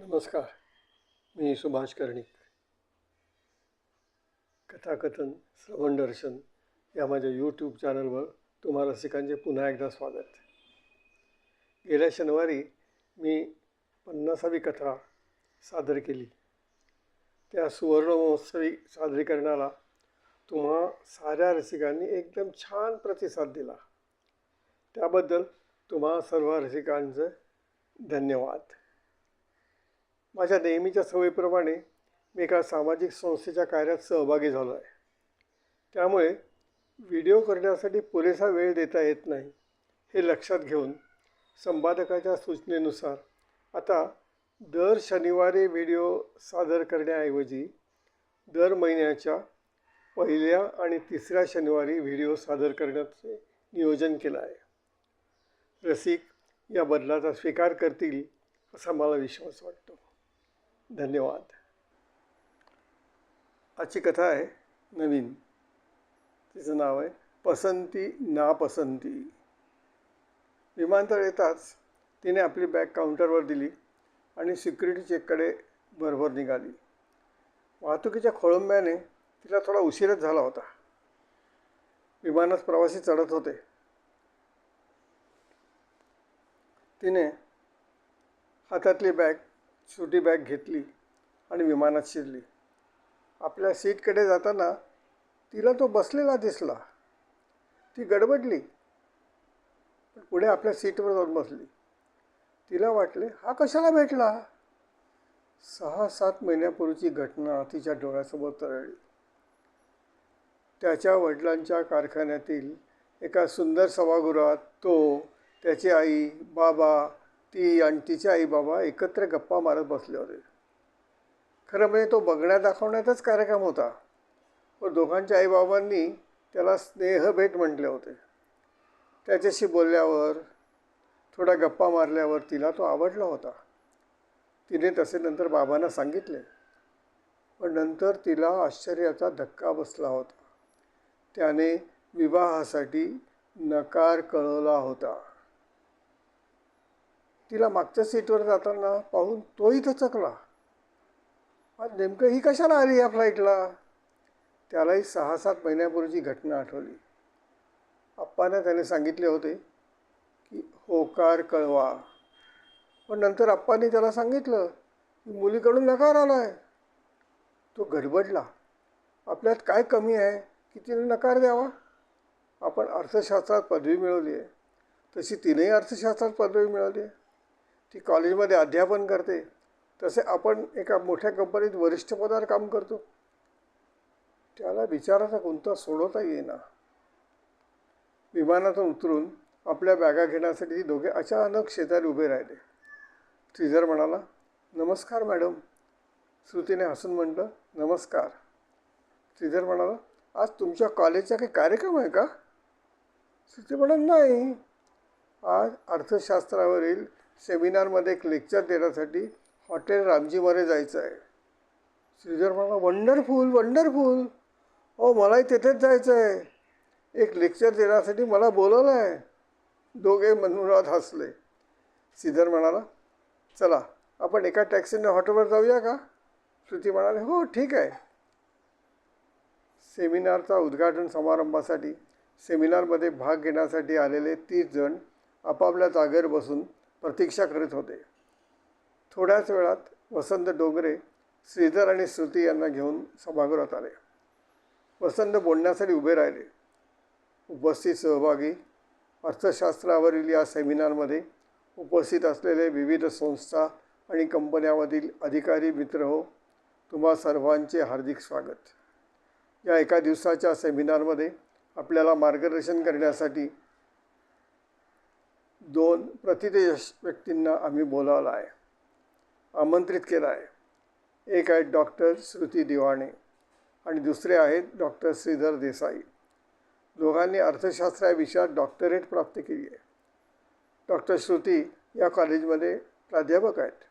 नमस्कार. मी सुभाष कर्णिक. कथाकथन श्रवण दर्शन या माझ्या यूट्यूब चॅनलवर तुम्हा रसिकांचे पुन्हा एकदा स्वागत. गेल्या शनिवारी मी पन्नासावी कथा सादर केली. त्या सुवर्णमहोत्सवी सादरीकरणाला तुम्हा साऱ्या रसिकांनी एकदम छान प्रतिसाद दिला. त्याबद्दल तुम्हा सर्व रसिकांचं धन्यवाद. माझ्या नेहमीच्या सवयीप्रमाणे मी एका सामाजिक संस्थेच्या कार्यात सहभागी झालो आहे. त्यामुळे व्हिडिओ करण्यासाठी पुरेसा वेळ देता येत नाही हे लक्षात घेऊन संपादकाच्या सूचनेनुसार आता दर शनिवारी व्हिडिओ सादर करण्याऐवजी दर महिन्याच्या पहिल्या आणि तिसऱ्या शनिवारी व्हिडिओ सादर करण्याचे नियोजन केलं आहे. रसिक या बदलाचा स्वीकार करतील असा मला विश्वास वाटतो. धन्यवाद. आजची कथा आहे नवीन. तिचं नाव आहे पसंती नापसंती. विमानतळ येताच तिने आपली बॅग काउंटरवर दिली आणि सिक्युरिटी चेककडे भरभर निघाली. वाहतुकीच्या खोळंब्याने तिला थोडा उशीरच झाला होता. विमानात प्रवासी चढत होते. तिने हातातली बॅग छोटी बॅग घेतली आणि विमानात शिरली. आपल्या सीटकडे जाताना तिला तो बसलेला दिसला. ती गडबडली. पण पुढे आपल्या सीटवर जाऊन बसली. तिला वाटले हा कशाला भेटला? सहा सात महिन्यापूर्वीची घटना तिच्या डोळ्यासमोर तरळली. त्याच्या वडिलांच्या कारखान्यातील एका सुंदर सभागृहात तो त्याची आई बाबा ती आणि तिचे आई बाबा एकत्र गप्पा मारत बसले होते. खरं म्हणजे तो बघण्या दाखवण्याचाच कार्यक्रम होता. व दोघांच्या आईबाबांनी त्याला स्नेहभेट म्हटले होते. त्याच्याशी बोलल्यावर थोड्या गप्पा मारल्यावर तिला तो आवडला होता. तिने तसे नंतर बाबांना सांगितले. पण नंतर तिला आश्चर्याचा धक्का बसला होता. त्याने विवाहासाठी नकार कळवला होता. तिला मागच्या सीटवर जाताना पाहून तोही थचकला चकला. नेमकं ही कशाला आली या फ्लाईटला त्यालाही सहा सात महिन्यापूर्वीची घटना आठवली. आप्पाने त्याने सांगितले होते की होकार कळवा. पण नंतर आप्पांनी त्याला सांगितलं की मुलीकडून नकार आला आहे तो गडबडला. आपल्यात काय कमी आहे? की तिने नकार द्यावा? आपण अर्थशास्त्रात पदवी मिळवली आहे. तशी तिनेही अर्थशास्त्रात पदवी मिळवली आहे. ती कॉलेजमध्ये अध्यापन करते. तसे आपण एका मोठ्या कंपनीत वरिष्ठ पदावर काम करतो. त्याला विचाराचा कोणता सोडवता येईना. विमानातून उतरून आपल्या बॅगा घेण्यासाठी ती दोघे अचानक शेजारी उभे राहिले. श्रीधर म्हणाला नमस्कार मॅडम. श्रुतीने हसून म्हटलं नमस्कार. श्रीधर म्हणाला आज तुमच्या कॉलेजचा काही कार्यक्रम आहे का? श्रुती म्हणाल नाही. आज अर्थशास्त्रावरील सेमिनारमध्ये एक लेक्चर देण्यासाठी हॉटेल रामजीमध्ये जायचं आहे. श्रीधर म्हणाला वंडरफुल वंडरफुल हो मलाही तेथेच जायचं आहे. एक लेक्चर देण्यासाठी मला बोलवलं आहे. दोघे मनमुरात हसले. श्रीधर म्हणाला चला आपण एका टॅक्सीने हॉटेलवर जाऊया का? श्रुती म्हणाले हो ठीक आहे. सेमिनारचा उद्घाटन समारंभासाठी सेमिनारमध्ये भाग घेण्यासाठी आलेले तीस जण आपापल्या जागेवर बसून प्रतीक्षा करीत होते. थोड्याच वेळात वसंत डोंगरे श्रीधर आणि श्रुती यांना घेऊन सभागृहात आले. वसंत बोलण्यासाठी उभे राहिले. उपस्थित सहभागी अर्थशास्त्रावरील या सेमिनारमध्ये उपस्थित असलेले विविध संस्था आणि कंपन्यामधील अधिकारी मित्र हो तुम्हा सर्वांचे हार्दिक स्वागत. या एका दिवसाच्या सेमिनारमध्ये आपल्याला मार्गदर्शन करण्यासाठी दोन प्रतिदेश व्यक्तींना आम्ही बोलावलं आहे. आमंत्रित केलं आहे. एक आहेत डॉक्टर श्रुती दिवाणे आणि दुसरे आहेत डॉक्टर श्रीधर देसाई. दोघांनी अर्थशास्त्र या विषयात डॉक्टरेट प्राप्त केली आहे. डॉक्टर श्रुती या कॉलेजमध्ये प्राध्यापक आहेत.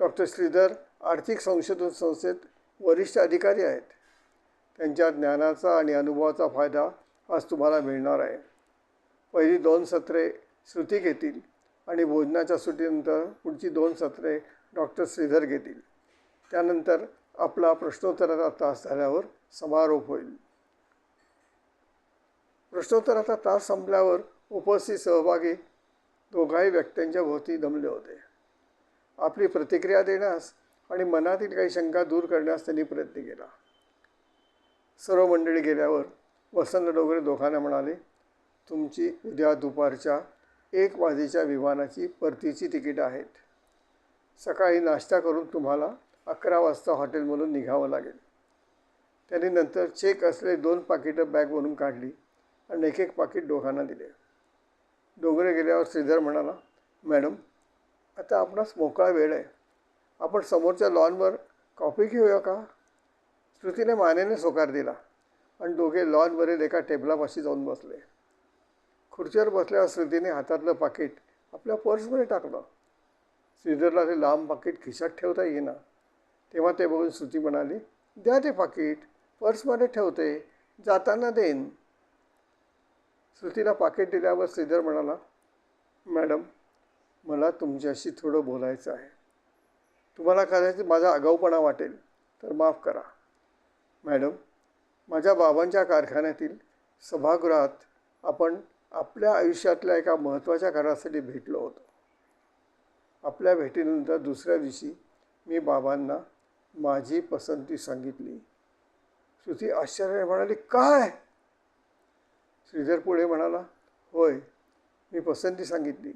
डॉक्टर श्रीधर आर्थिक संशोधन संस्थेत वरिष्ठ अधिकारी आहेत. त्यांच्या ज्ञानाचा आणि अनुभवाचा फायदा आज तुम्हाला मिळणार आहे. पहिली दोन सत्रे श्रुती घेतील आणि भोजनाच्या सुटीनंतर पुढची दोन सत्रे डॉक्टर श्रीधर घेतील. त्यानंतर आपला प्रश्नोत्तराचा तास झाल्यावर समारोप होईल. प्रश्नोत्तराचा तास संपल्यावर उपस्थित सहभागी दोघाही व्यक्तींच्या भोवती दमले होते. आपली प्रतिक्रिया देण्यास आणि मनातील काही शंका दूर करण्यास त्यांनी प्रयत्न केला. सर्व मंडळी गेल्यावर वसंत डोगरे दोघांना म्हणाले तुमची उद्या दुपारच्या एक वाजेच्या विमानाची परतीची तिकीट आहेत. सकाळी नाश्ता करून तुम्हाला अकरा वाजता हॉटेलमधून निघावं लागेल. त्याने नंतर चेक असले दोन पाकिटं बॅग काढली आणि एक एक पाकिट दोघांना दिले. डोंगरे गेल्यावर श्रीधर म्हणाला मॅडम आता आपणास मोकळा वेळ आहे. आपण समोरच्या लॉनवर कॉफी घेऊया का? श्रुतीने मानेने सोकार दिला आणि दोघे लॉनवरील एका टेबलापाशी जाऊन बसले. खुर्चीवर बसल्यावर स्मृतीने हातातलं पाकिट आपल्या पर्समध्ये टाकलं. श्रीधरला ते लांब पाकिट खिशात ठेवता येईना. तेव्हा ते बघून श्रुती म्हणाली द्या ते पाकिट पर्समध्ये ठेवते जाताना देईन. श्रुतीला पाकिट दिल्यावर श्रीधर म्हणाला मॅडम मला तुमच्याशी थोडं बोलायचं आहे. तुम्हाला कदाचित माझा आगाऊपणा वाटेल तर माफ करा. मॅडम माझ्या बाबांच्या कारखान्यातील सभागृहात आपण आपल्या आयुष्यातल्या एका महत्त्वाच्या कारणासाठी भेटलो होतो. आपल्या भेटीनंतर दुसऱ्या दिवशी मी बाबांना माझी पसंती सांगितली. श्रुती आश्चर्याने म्हणाली काय? श्रीधर पुढे म्हणाला होय मी पसंती सांगितली.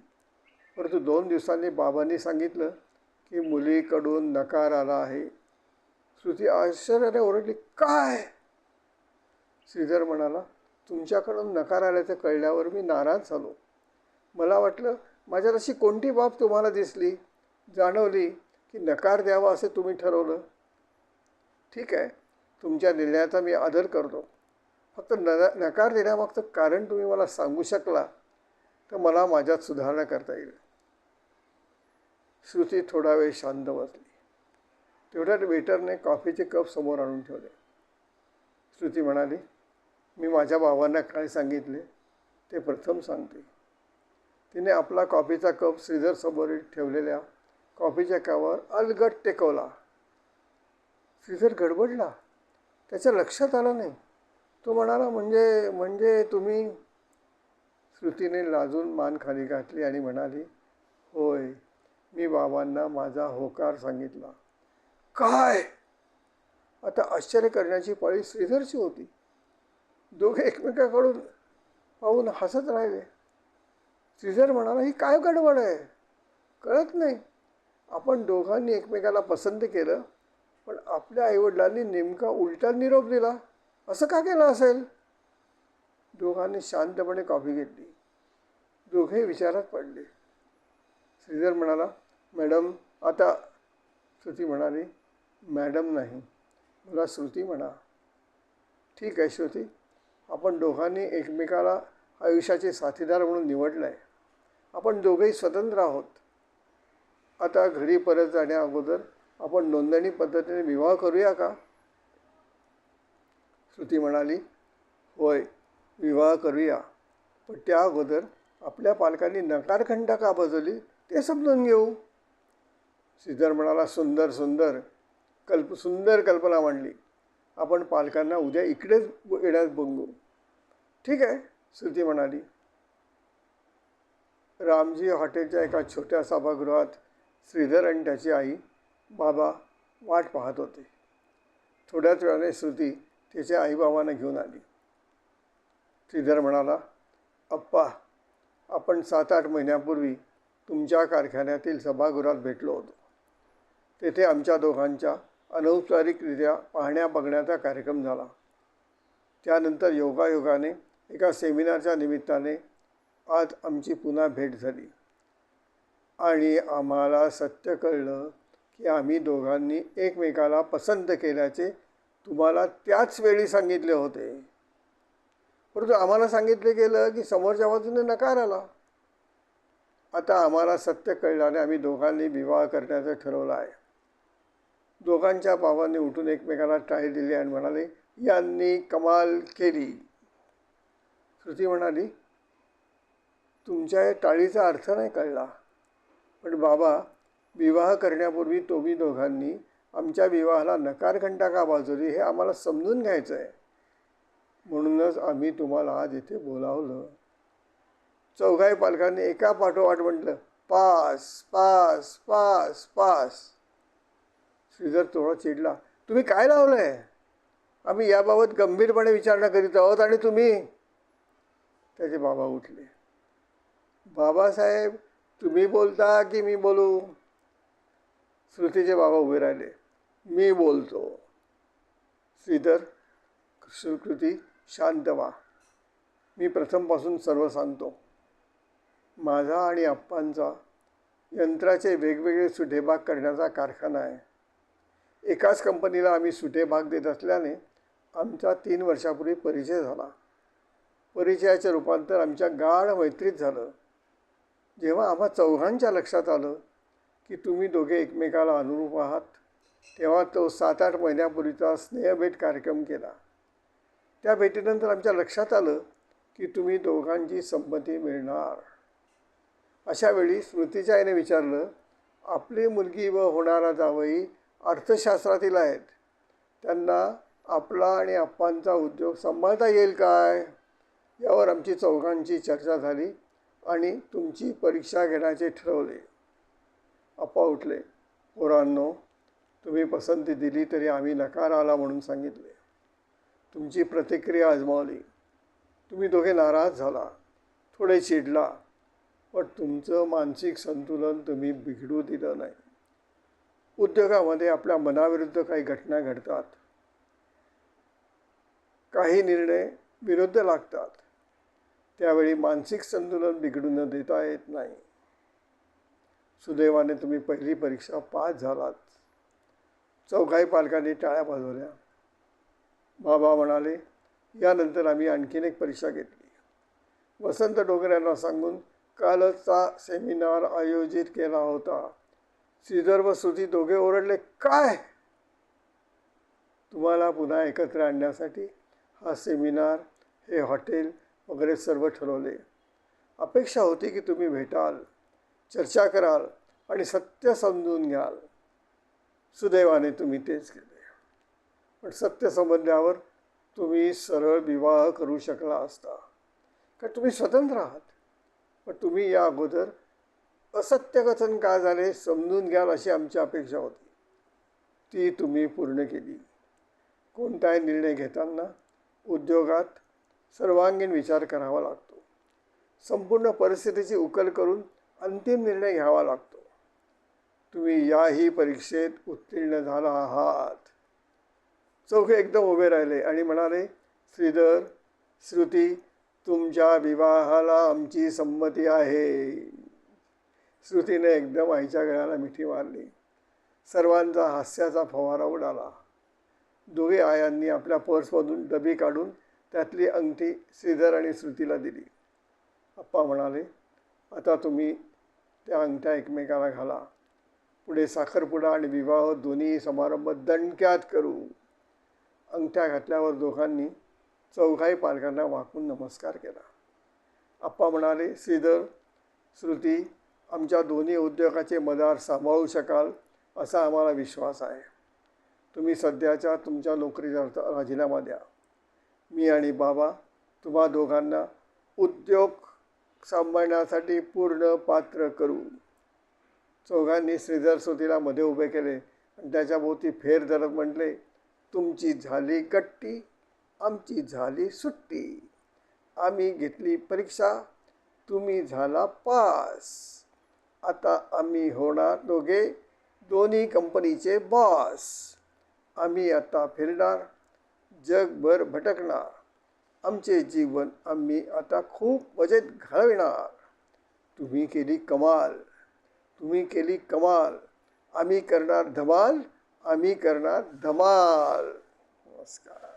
परंतु दोन दिवसांनी बाबांनी सांगितलं की मुलीकडून नकार आला आहे. श्रुती आश्चर्याने ओरडली काय? श्रीधर म्हणाला तुमच्याकडून नकार आल्याचं कळल्यावर मी नाराज झालो. मला वाटलं माझ्यात अशी कोणती बाब तुम्हाला दिसली जाणवली की नकार द्यावा असे तुम्ही ठरवलं? ठीक आहे तुमच्या निर्णयाचा मी आदर करतो. फक्त न नकार देण्यामागचं कारण तुम्ही मला सांगू शकला तर मला माझ्यात सुधारणा करता येईल. श्रुती थोडा वेळ शांत बसली. तेवढ्यात वेटरने कॉफीचे कप समोर आणून ठेवले. श्रुती म्हणाली मी माझ्या भावांना काय सांगितले ते प्रथम सांगते. तिने आपला कॉफीचा कप श्रीधरसमोर ठेवलेल्या कॉफीच्या कपावर अलगट टेकवला. श्रीधर गडबडला. त्याच्या लक्षात आलं नाही. तो म्हणाला म्हणजे म्हणजे तुम्ही श्रुतीने लाजून मान खाली घातली आणि म्हणाली होय मी बाबांना माझा होकार सांगितला. काय? आता आश्चर्य करण्याची पाळी श्रीधरची होती. दोघे एकमेकाकडून पाहून हसत राहिले. श्रीधर म्हणाला ही काय गडबड आहे? कळत नाही. आपण दोघांनी एकमेकाला पसंत केलं पण आपल्या आईवडिलांनी नेमका उलटा निरोप दिला. असं का केलं असेल? दोघांनी शांतपणे कॉफी घेतली. दोघे विचारात पडले. श्रीधर म्हणाला मॅडम आता श्रुती म्हणाली मॅडम नाही मला श्रुती म्हणा. ठीक आहे श्रुती. आपण दोघांनी एकमेकाला आयुष्याचे साथीदार म्हणून निवडलं आहे आपण दोघेही स्वतंत्र आहोत. आता घरी परत जाण्या अगोदर आपण नोंदणी पद्धतीने विवाह करूया का? श्रुती म्हणाली होय विवाह करूया. पण त्या अगोदर आपल्या पालकांनी नकारखंड का बजवली ते समजून घेऊ. श्रीधर म्हणाला सुंदर सुंदर कल्प सुंदर कल्पना मांडली. आपण पालकांना उद्या इकडेच येण्यास बघू ठीक आहे श्रुती म्हणाली. रामजी हॉटेलच्या एका छोट्या सभागृहात श्रीधर आणि त्याची आई बाबा वाट पाहत होते. थोड्याच वेळाने श्रुती तिच्या आईबाबांना घेऊन आली. श्रीधर म्हणाला अप्पा आपण सात आठ महिन्यापूर्वी तुमच्या कारखान्यातील सभागृहात भेटलो होतो. तेथे आमच्या दोघांच्या अनौपचारिकरित्या पाहण्या बघण्याचा कार्यक्रम झाला. त्यानंतर योगायोगाने एका सेमिनारच्या निमित्ताने आज आमची पुन्हा भेट झाली. आणि आम्हाला सत्य कळलं की आम्ही दोघांनी एकमेकाला पसंत केल्याचे तुम्हाला त्याच वेळी सांगितले होते. परंतु आम्हाला सांगितले गेलं की समोरच्या बाजूने नकार आला. आता आम्हाला सत्य कळल्याने आम्ही दोघांनी विवाह करण्याचं ठरवलं आहे. दोघांच्या भावांनी उठून एकमेकाला टाळी दिली आणि म्हणाले यांनी कमाल केली. श्रुती म्हणाली तुमच्या या टाळीचा अर्थ नाही कळला. पण बाबा विवाह करण्यापूर्वी तुम्ही दोघांनी आमच्या विवाहाला नकार घंटा का वाजवली हे आम्हाला समजून घ्यायचं आहे म्हणूनच आम्ही तुम्हाला आज इथे बोलावलं. चौघाई पालकांनी एका पाठोपाठ म्हटलं pass pass pass pass. Shridhar थोडा चिडला तुम्ही काय लावलं आहे आम्ही याबाबत गंभीरपणे विचारणा करीत आहोत आणि तुम्ही त्याचे बाबा उठले. बाबासाहेब तुम्ही बोलता की मी बोलू? श्रुतीचे बाबा उभे राहिले. मी बोलतो. श्रीधर सुकृती शांत व्हा मी प्रथमपासून सर्व सांगतो. माझा आणि आप्पांचा यंत्राचे वेगवेगळे सुटेभाग करण्याचा कारखाना आहे. एकाच कंपनीला आम्ही सुटे भाग देत असल्याने आमचा तीन वर्षापूर्वी परिचय झाला. परिचयाचं रूपांतर आमच्या गाढ मैत्रीत झालं. जेव्हा आम्हा चौघांच्या लक्षात आलं की तुम्ही दोघे एकमेकाला अनुरूप आहात तेव्हा तो सात आठ महिन्यापूर्वीचा स्नेहभेट कार्यक्रम केला. त्या भेटीनंतर आमच्या लक्षात आलं की तुम्ही दोघांची संमती मिळणार. अशावेळी स्मृतीच्या आईने विचारलं आपली मुलगी व होणारा जावई अर्थशास्त्रातील आहेत. त्यांना आपला आणि आप्पांचा उद्योग सांभाळता येईल काय? यावर आमची चौघांची चर्चा झाली आणि तुमची परीक्षा घेण्याचे ठरवले. अप्पा उठले पोरांनो तुम्ही पसंती दिली तरी आम्ही नकार आला म्हणून सांगितले. तुमची प्रतिक्रिया आजमावली तुम्ही दोघे नाराज झाला. थोडे चिडला. पण तुमचं मानसिक संतुलन तुम्ही बिघडू दिलं नाही. उद्योगामध्ये आपल्या मनाविरुद्ध काही घटना घडतात. काही निर्णय विरुद्ध लागतात. त्यावेळी मानसिक संतुलन बिघडू न देता येत नाही. सुदैवाने तुम्ही पहिली परीक्षा पास झालात. चौघाही पालकांनी टाळ्या वाजवल्या बाबा म्हणाले यानंतर आम्ही आणखीन एक परीक्षा घेतली. वसंत डोगऱ्यांना सांगून कालचा सेमिनार आयोजित केला होता. श्रीधर व सुधी दोघे ओरडले काय? तुम्हाला पुन्हा एकत्र आणण्यासाठी हा सेमिनार हे हॉटेल वगैरे सर्व ठरवले. अपेक्षा होती की तुम्ही भेटाल चर्चा कराल आणि सत्य समजून घ्याल. सुदैवाने तुम्ही तेच केले. पण सत्य समजल्यावर तुम्ही सरळ विवाह करू शकला असता. कारण तुम्ही स्वतंत्र आहात. पण तुम्ही या अगोदर असत्यकथन का झाले समजून घ्याल अशी आमची अपेक्षा होती. ती तुम्ही पूर्ण केली. कोणताही निर्णय घेताना उद्योगात सर्वांगीण विचार करावा लागतो. संपूर्ण परिस्थितीची उकल करून अंतिम निर्णय घ्यावा लागतो. तुम्ही याही परीक्षेत उत्तीर्ण झाला आहात. चौघे एकदम उभे राहिले आणि म्हणाले श्रीधर श्रुती तुमच्या विवाहाला आमची संमती आहे. श्रुतीने एकदम आईच्या गळ्याला मिठी मारली. सर्वांचा हास्याचा फवारा उडाला. दोघे आयांनी आपल्या पर्समधून डबी काढून त्यातली अंगठी श्रीधर आणि श्रुतीला दिली. आप्पा म्हणाले आता तुम्ही त्या अंगठ्या एकमेकाला घाला. पुढे साखरपुडा आणि विवाह दोन्ही समारंभ दणक्यात करू. अंगठ्या घातल्यावर दोघांनी चौघाही पालकांना वाकून नमस्कार केला. आप्पा म्हणाले श्रीधर श्रुती आमच्या दोन्ही उद्योगाचे मदार सांभाळू शकाल असा आम्हाला विश्वास आहे. तुम्ही सध्याच्या तुमच्या नोकरीचा अर्थ- राजीनामा द्या. मी आणि बाबा तुम्हा दोघांना उद्योग सांभाळण्यासाठी पूर्ण पात्र करू. चौघांनी श्रीधर श्रुतीला मध्ये उभे केले आणि त्याच्याभोवती फेर धरत म्हटले तुमची झाली गट्टी आमची झाली सुट्टी. आम्ही घेतली परीक्षा तुम्ही झाला पास. आता आम्ही होणार दोघे दोन्ही कंपनीचे बॉस. आम्ही आता फिरणार जगभर भटकणार. आमचे जीवन आम्ही आता खूप मजेत घालविणार. तुम्ही केली कमाल. तुम्ही केली कमाल. आम्ही करणार धमाल. आम्ही करणार धमाल. नमस्कार.